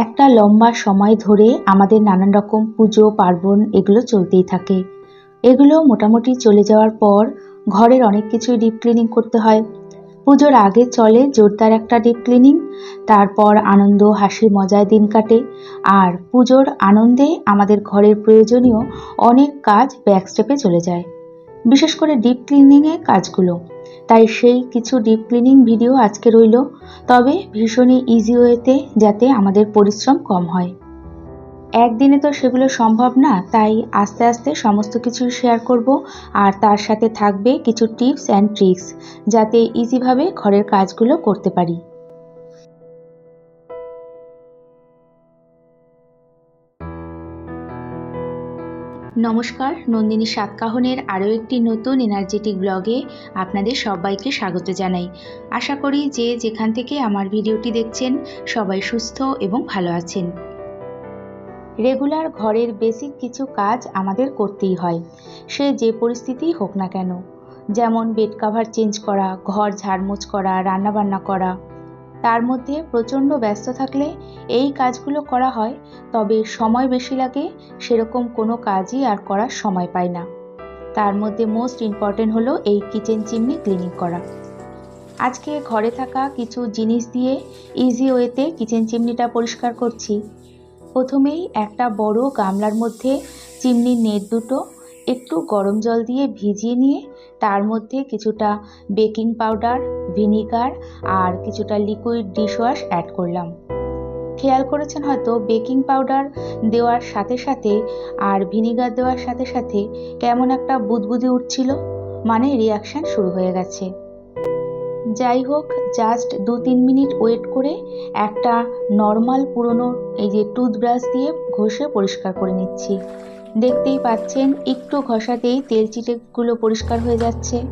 একটা লম্বা সময় ধরে আমাদের নানান রকম পুজো, পার্বণ এগুলো চলতেই থাকে। এগুলো মোটামুটি চলে যাওয়ার পর ঘরের অনেক কিছুই ডিপ ক্লিনিং করতে হয়। পুজোর আগে চলে জোরদার একটা ডিপ ক্লিনিং তারপর আনন্দ হাসি মজায় দিন কাটে আর পুজোর আনন্দে আমাদের ঘরের প্রয়োজনীয় অনেক কাজ ব্যাক স্টেপে চলে যায়। বিশেষ করে ডিপ ক্লিনিংয়ে কাজগুলো। তাই সেই কিছু ডিপ ক্লিনিং ভিডিও আজকে রইল। তবে ভীষণই ইজি ওয়েতে যাতে আমাদের পরিশ্রম কম হয়। একদিনে তো সেগুলো সম্ভব না, তাই আস্তে আস্তে সমস্ত কিছু শেয়ার করব। আর তার সাথে থাকবে কিছু টিপস অ্যান্ড ট্রিক্স যাতে ইজিভাবে ঘরের কাজগুলো করতে পারি। নমস্কার, নন্দিনী সাতকাহনের আরও একটি নতুন এনার্জেটিক ব্লগে আপনাদের সবাইকে স্বাগত জানাই। আশা করি যে যেখান থেকে আমার ভিডিওটি দেখছেন, সবাই সুস্থ এবং ভালো আছেন। রেগুলার ঘরের বেসিক কিছু কাজ আমাদের করতেই হয়। সে যে পরিস্থিতিই হোক না কেন। যেমন বেড কাভার চেঞ্জ করা, ঘর ঝাড়মোছ করা, রান্নাবান্না করা তার মধ্যে প্রচণ্ড ব্যস্ত থাকলে এই কাজগুলো করা হয়, তবে সময় বেশি লাগে সেরকম কোনো কাজই আর করার সময় পাই না। তার মধ্যে মোস্ট ইম্পর্টেন্ট হলো এই কিচেন চিমনি ক্লিনিং করা। আজকে ঘরে থাকা কিছু জিনিস দিয়ে ইজি ওয়েতে কিচেন চিমনিটা পরিষ্কার করছি। প্রথমেই একটা বড় গামলার মধ্যে চিমনির নেট দুটো একটু গরম জল দিয়ে ভিজিয়ে নিয়ে তার মধ্যে কিছুটা বেকিং পাউডার, ভিনিগার আর কিছুটা লিকুইড ডিশওয়াশ অ্যাড করলাম। খেয়াল করেছেন হয়তো বেকিং পাউডার দেওয়ার সাথে সাথে আর ভিনিগার দেওয়ার সাথে সাথে কেমন একটা বুদবুদি উঠছিল মানে রিয়াকশান শুরু হয়ে গেছে। যাই হোক জাস্ট দু তিন মিনিট ওয়েট করে একটা নর্মাল পুরনো এই যে টুথব্রাশ দিয়ে ঘষে পরিষ্কার করে নিচ্ছি। দেখতেই পাচ্ছেন একটু ঘষাতেই তেল চিটেগুলো পরিষ্কার হয়ে যাচ্ছে।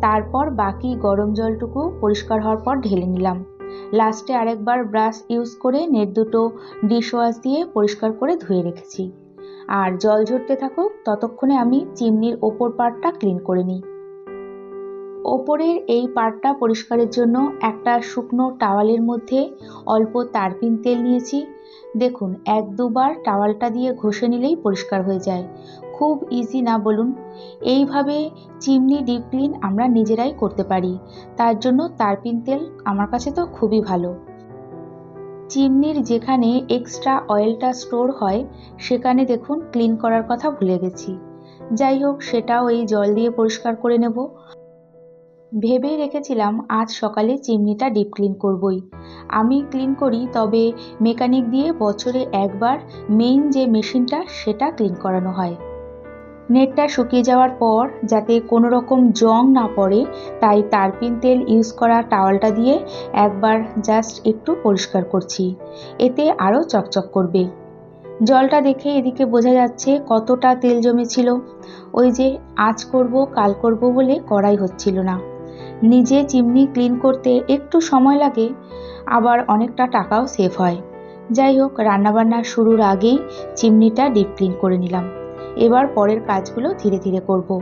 তারপর বাকি গরম জলটুকু পরিষ্কার হওয়ার পর ঢেলে নিলাম। লাস্টে আরেকবার ব্রাশ ইউজ করে নেট দুটো ডিশওয়াশ দিয়ে পরিষ্কার করে ধুয়ে রেখেছি। আর জল ঝরতে থাকুক, ততক্ষণে আমি চিমনির ওপর পার্টটা ক্লিন করে নিই। ওপরের এই পার্টটা পরিষ্কারের জন্য একটা শুকনো টাওয়ালের মধ্যে অল্প তারপিন তেল নিয়েছি। দেখুন, এক দুবার টাওয়ালটা দিয়ে ঘষে নিলেই পরিষ্কার হয়ে যায়। খুব ইজি না বলুন। এইভাবে চিমনি ডিপ ক্লিন আমরা নিজেরাই করতে পারি। তার জন্য তারপিন তেল আমার কাছে তো খুবই ভালো। চিমনির যেখানে এক্সট্রা অয়েলটা স্টোর হয়, সেখানে দেখুন ক্লিন করার কথা ভুলে গেছি। যাই হোক, সেটাও এই জল দিয়ে পরিষ্কার করে নেব। ভেবেই রেখেছিলাম আজ সকালে চিমনিটা ডিপ ক্লিন করবই। আমি ক্লিন করি, তবে মেকানিক দিয়ে বছরে একবার মেইন যে মেশিনটা, সেটা ক্লিন করানো হয়। নেটটা শুকিয়ে যাওয়ার পর, যাতে কোনো রকম জং না পড়ে, তাই তারপিন তেল ইউজ করা টাওয়ালটা দিয়ে একবার জাস্ট একটু পরিষ্কার করছি। এতে আরও চকচক করবে। জলটা দেখে এদিকে বোঝা যাচ্ছে কতটা তেল জমেছিল। ওই যে, আজ করব, কাল করব বলে করাই হচ্ছিল না। নিজে চিমনি ক্লিন করতে একটু সময় লাগে, আবার অনেকটা টাকাও সেভ হয়। যাই হোক, রান্নাবান্না শুরুর আগেই চিমনিটা ডিপ ক্লিন করে নিলাম। এবার পরের কাজগুলো ধীরে ধীরে করব।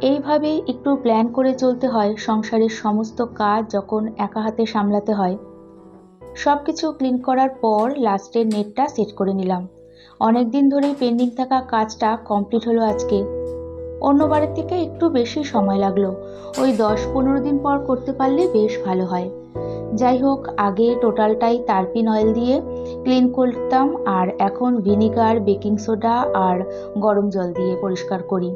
এইভাবেই একটু প্ল্যান করে চলতে হয়, সংসারের সমস্ত কাজ যখন একা হাতে সামলাতে হয়। সব কিছু ক্লিন করার পর লাস্টের নেটটা সেট করে নিলাম। অনেক দিন ধরেই পেন্ডিং থাকা কাজটা কমপ্লিট হলো আজকে। অন্যবারের থেকে একটু বেশি সময় লাগল। ওই দশ পনেরো দিন পর করতে পারলে বেশ ভালো হয়। যাই হোক, আগে টোটালটাই তারপিন অয়েল দিয়ে ক্লিন করতাম আর এখন ভিনিগার, বেকিং সোডা আর গরম জল দিয়ে পরিষ্কার করি।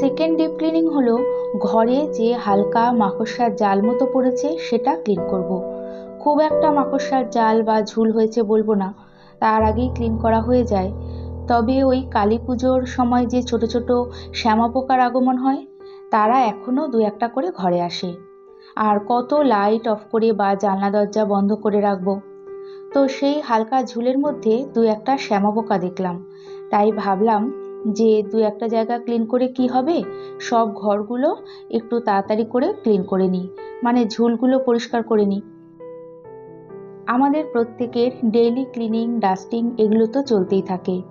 সেকেন্ড ডিপ ক্লিনিং হলো ঘরে যে হালকা মাকড়সার জাল মতো পড়েছে সেটা ক্লিন করব। খুব একটা মাকড়সার জাল বা ঝুল হয়েছে বলব না। তার আগেই ক্লিন করা হয়ে যায়। তবে ওই কালী পুজোর সময় যে ছোট ছোট শ্যামা পোকার আগমন হয়, তারা এখনও দু একটা করে ঘরে আসে। আর কত লাইট অফ করে বা জানলা দরজা বন্ধ করে রাখব। তো সেই হালকা ঝুলের মধ্যে দু একটা শ্যামা পোকা দেখলাম। তাই ভাবলাম যে দু একটা জায়গা ক্লিন করে কি হবে? সব ঘরগুলো একটু তাড়াতাড়ি করে ক্লিন করে নিই। মানে ঝুলগুলো পরিষ্কার করে নিই। আমাদের প্রত্যেকের ডেইলি ক্লিনিং, ডাস্টিং এগুলো তো চলতেই থাকে।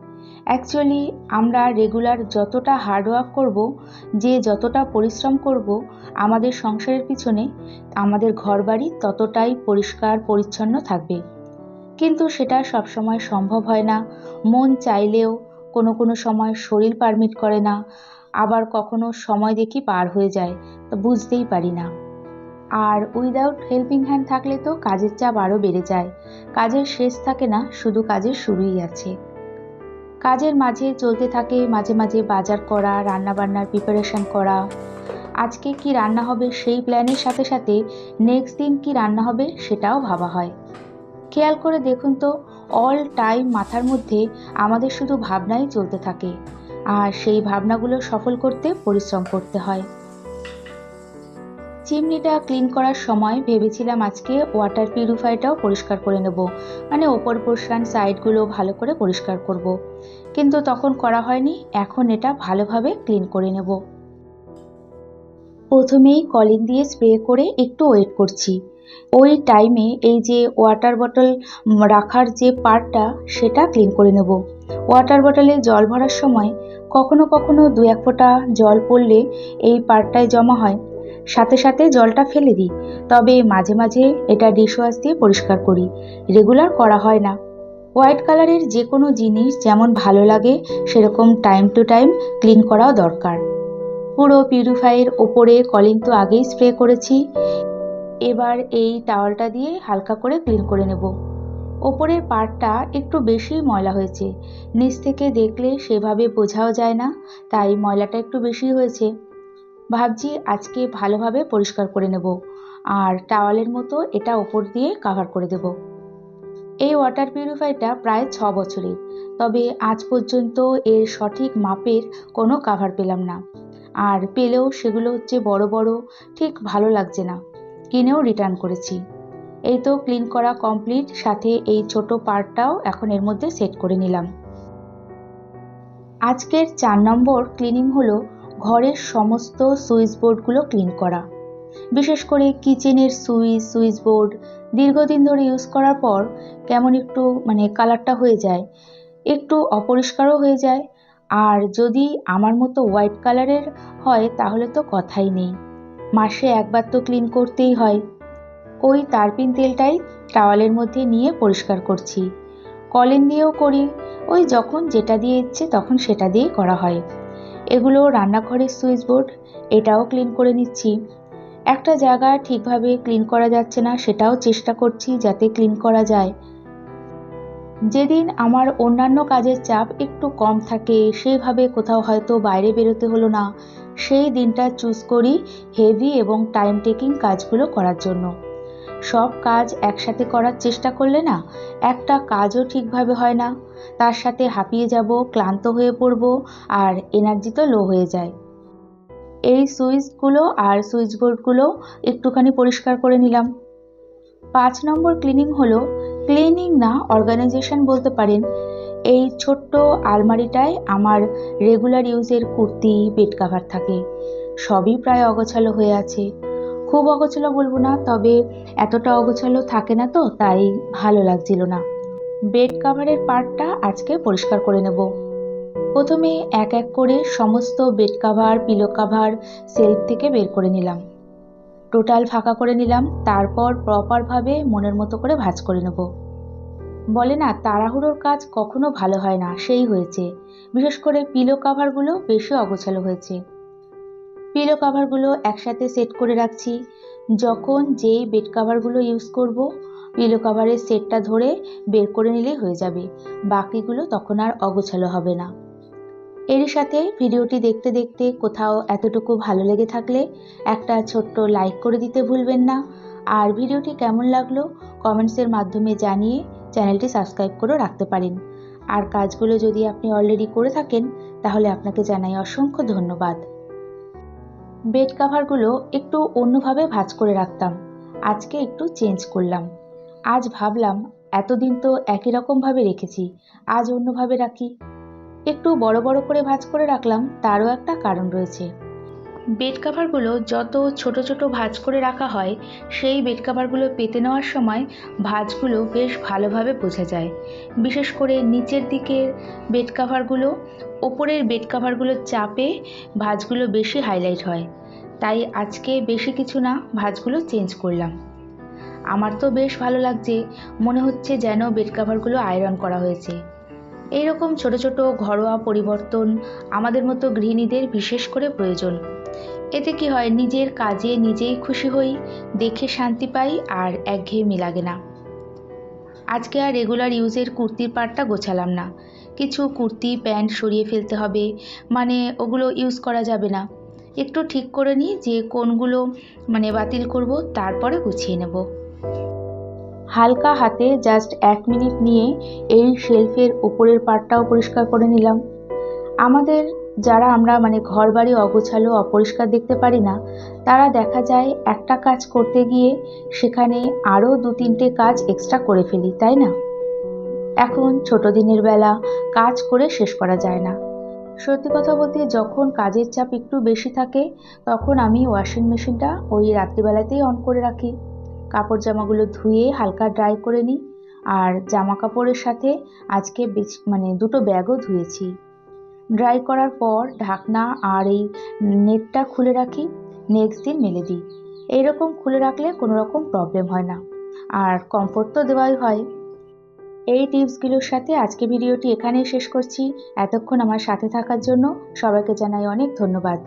অ্যাকচুয়ালি আমরা রেগুলার যতটা হার্ডওয়ার্ক করব, যে যতটা পরিশ্রম করব, আমাদের সংসারের পিছনে আমাদের ঘরবাড়ি ততটাই পরিষ্কার, পরিচ্ছন্ন থাকবে। কিন্তু সেটা সবসময় সম্ভব হয় না। মন চাইলেও কোনো কোনো সময় শরীর পারমিট করে না। আবার কখনো সময় দেখি পার হয়ে যায়, তো বুঝতেই পারি না। আর উইদাউট হেল্পিং হ্যান্ড থাকলে তো কাজের চাপ আরও বেড়ে যায়। কাজের শেষ থাকে না, শুধু কাজের শুরুই আছে। কাজের মাঝে চলতে থাকে মাঝে মাঝে বাজার করা, রান্নাবান্নার প্রিপারেশান করা। আজকে কি রান্না হবে সেই প্ল্যানের সাথে সাথে নেক্সট দিন কি রান্না হবে সেটাও ভাবা হয়। খেয়াল করে দেখুন তো অল টাইম মাথার মধ্যে আমাদের শুধু ভাবনাই চলতে থাকে। আর সেই ভাবনাগুলো সফল করতে পরিশ্রম করতে হয়। চিমনিটা ক্লিন করার সময় ভেবেছিলাম আজকে ওয়াটার পিউরিফায়ারটাও পরিষ্কার করে নেব। মানে ওপর পোর্শন সাইডগুলো ভালো করে পরিষ্কার করব। কিন্তু তখন করা হয়নি, এখন এটা ভালোভাবে ক্লিন করে নেব। প্রথমেই কলিন দিয়ে স্প্রে করে একটু ওয়েট করছি। ওই টাইমে এই যে ওয়াটার বটল রাখার যে পার্টটা, সেটা ক্লিন করে নেব। ওয়াটার বটলে জল ভরার সময় কখনো কখনো দু এক ফোঁটা জল পড়লে এই পার্টটায় জমা হয়। সাথে সাথে জলটা ফেলে দিই। তবে মাঝে মাঝে এটা ডিশওয়াশ দিয়ে পরিষ্কার করি। রেগুলার করা হয় না। হোয়াইট কালারের যে কোনো জিনিস যেমন ভালো লাগে, সেরকম টাইম টু টাইম ক্লিন করাও দরকার। পুরো পিউরিফাইয়ের ওপরে কলিন তো আগেই স্প্রে করেছি। এবার এই টাওয়ালটা দিয়ে হালকা করে ক্লিন করে নেব। ওপরের পার্টটা একটু বেশি ময়লা হয়েছে। নিচ থেকে দেখলে সেভাবে বোঝাও যায় না, তাই ময়লাটা একটু বেশি হয়েছে। ভাবছি আজকে ভালোভাবে পরিষ্কার করে নেব। আর টাওয়ালের মতো এটা ওপর দিয়ে কাভার করে দেব। এই ওয়াটার পিউরিফাইটা প্রায় ছ বছরের। তবে আজ পর্যন্ত এর সঠিক মাপের কোনো কাভার পেলাম না। আর পেলেও সেগুলো হচ্ছে বড় বড়, ঠিক ভালো লাগছে না। কিনেও রিটার্ন করেছি। এই তো ক্লিন করা কমপ্লিট সাথে এই ছোট পার্টটাও এখন এর মধ্যে সেট করে নিলাম। আজকের চার নম্বর ক্লিনিং হলো ঘরের সমস্ত সুইচ বোর্ডগুলো ক্লিন করা। বিশেষ করে কিচেনের সুইচ সুইচ বোর্ড দীর্ঘদিন ধরে ইউজ করার পর কেমন একটু মানে কালারটা হয়ে যায়, একটু অপরিষ্কারও হয়ে যায়। আর যদি আমার মতো হোয়াইট কালারের হয় তাহলে তো কথাই নেই। মাসে একবার তো ক্লিন করতেই হয়। ওই তারপিন তেলটাই টাওয়ালের মধ্যে নিয়ে পরিষ্কার করছি। কলিন দিয়েও করি। ওই যখন যেটা দিয়ে ইচ্ছে তখন সেটা দিয়েই করা হয়। এগুলো রান্নাঘরের সুইচ বোর্ড, এটাও ক্লিন করে নিচ্ছি। একটা জায়গা ঠিকভাবে ক্লিন করা যাচ্ছে না, সেটাও চেষ্টা করছি যাতে ক্লিন করা যায়। যেদিন আমার অন্যান্য কাজের চাপ একটু কম থাকে সেইভাবে কোথাও হয়তো বাইরে বেরোতে হলো না। সেই দিনটা চুজ করি হেভি এবং টাইম টেকিং কাজগুলো করার জন্য। সব কাজ একসাথে করার চেষ্টা করলে না, একটা কাজও ঠিকভাবে হয় না। তার সাথে হাঁপিয়ে যাব, ক্লান্ত হয়ে পড়ব, আর এনার্জি তো লো হয়ে যায়। এই সুইচগুলো আর সুইচ বোর্ডগুলো একটুখানি পরিষ্কার করে নিলাম। পাঁচ নম্বর ক্লিনিং হলো ক্লিনিং না অর্গানাইজেশন বলতে পারেন। এই ছোট্ট আলমারিটায় আমার রেগুলার ইউজের কুর্তি বেড কাভার থাকে। সবই প্রায় অগোছালো হয়ে আছে। খুব অগোছালো বলব না, তবে এতটা অগোছালো থাকে না তো, তাই ভালো লাগছিল না। বেড কাভারের পার্টটা আজকে পরিষ্কার করে নেব। প্রথমে এক এক করে সমস্ত bed cover, pillow cover, shelf থেকে বের করে নিলাম। টোটাল ফাঁকা করে নিলাম, তারপর প্রপারভাবে মনের মতো করে ভাঁজ করে নেব। বলে না, তাড়াহুড়োর কাজ কখনো ভালো হয় না, সেই হয়েছে। বিশেষ করে পিলো কাভারগুলো বেশি অগোছালো হয়েছে। পিলো কাভারগুলো একসাথে সেট করে রাখছি। যখন যেই বেড কাভারগুলো ইউজ করব পিলো কাভারের সেটটা ধরে বের করে নিলেই হয়ে যাবে। বাকিগুলো তখন আর অগোছালো হবে না। এরই সাথে ভিডিওটি দেখতে দেখতে কোথাও এতটুকু ভালো লেগে থাকলে একটা ছোট্ট লাইক করে দিতে ভুলবেন না। আর ভিডিওটি কেমন লাগল কমেন্টসের মাধ্যমে জানিয়ে চ্যানেলটি সাবস্ক্রাইব করে রাখতে পারেন। আর কাজগুলো যদি আপনি অলরেডি করে থাকেন, তাহলে আপনাকে জানাই অসংখ্য ধন্যবাদ। বেড কাভারগুলো একটু অন্যভাবে ভাঁজ করে রাখতাম। আজকে একটু চেঞ্জ করলাম। আজ ভাবলাম, এতদিন তো একই রকমভাবে রেখেছি, আজ অন্যভাবে রাখি। একটু বড় বড় করে ভাঁজ করে রাখলাম, তারও একটা কারণ রয়েছে। বেড কাভারগুলো যত ছোট ছোট ভাঁজ করে রাখা হয়, সেই বেড কাভারগুলো পেতে নেওয়ার সময় ভাঁজগুলো বেশ ভালোভাবে বোঝা যায়। বিশেষ করে নিচের দিকের বেড কাভারগুলো ওপরের বেড কাভারগুলোর চাপে ভাঁজগুলো বেশি হাইলাইট হয়। তাই আজকে বেশি কিছু না, ভাঁজগুলো চেঞ্জ করলাম। আমার তো বেশ ভালো লাগছে, মনে হচ্ছে যেন বেড কাভারগুলো আয়রন করা হয়েছে। এইরকম ছোট ছোট ঘরোয়া পরিবর্তন আমাদের মতো গৃহিণীদের বিশেষ করে প্রয়োজন। এতে কি হয়, নিজের কাজে নিজেই খুশি হই, দেখে শান্তি পাই আর একঘেয়েমি লাগে না। আজকে আর রেগুলার ইউজের কুর্তির পার্টটা গোছালাম না। কিছু কুর্তি, প্যান্ট সরিয়ে ফেলতে হবে মানে ওগুলো ইউজ করা যাবে না। একটু ঠিক করে নিই যে কোনগুলো মানে বাতিল করব, তারপরে গুছিয়ে নেব। হালকা হাতে জাস্ট এক মিনিট নিয়ে এই শেলফের উপরের পার্টটাও পরিষ্কার করে নিলাম। আমাদের যারা আমরা মানে ঘর বাড়ি অগোছালো, অপরিষ্কার দেখতে পারি না, তারা দেখা যায় একটা কাজ করতে গিয়ে সেখানে আরও দু তিনটে কাজ এক্সট্রা করে ফেলি, তাই না? এখন ছোট দিনের বেলা কাজ করে শেষ করা যায় না। সত্যি কথা বলতে যখন কাজের চাপ একটু বেশি থাকে, তখন আমি ওয়াশিং মেশিনটা ওই রাত্রিবেলাতেই অন করে রাখি। কাপড় জামাগুলো ধুয়ে হালকা ড্রাই করে নিই, আর জামা কাপড়ের সাথে আজকে মানে দুটো ব্যাগও ধুয়েছি। ড্রাই করার পর ঢাকনা আর এই নেটটা খুলে রাখি। নেক্সট দিন মেলে দিই। এইরকম খুলে রাখলে কোনো রকম প্রবলেম হয় না। আর কমফোর্ট তো দেওয়াই হয়। এই টিপসগুলোর সাথে আজকে ভিডিওটি এখানেই শেষ করছি। এতক্ষণ আমার সাথে থাকার জন্য সবাইকে জানাই অনেক ধন্যবাদ।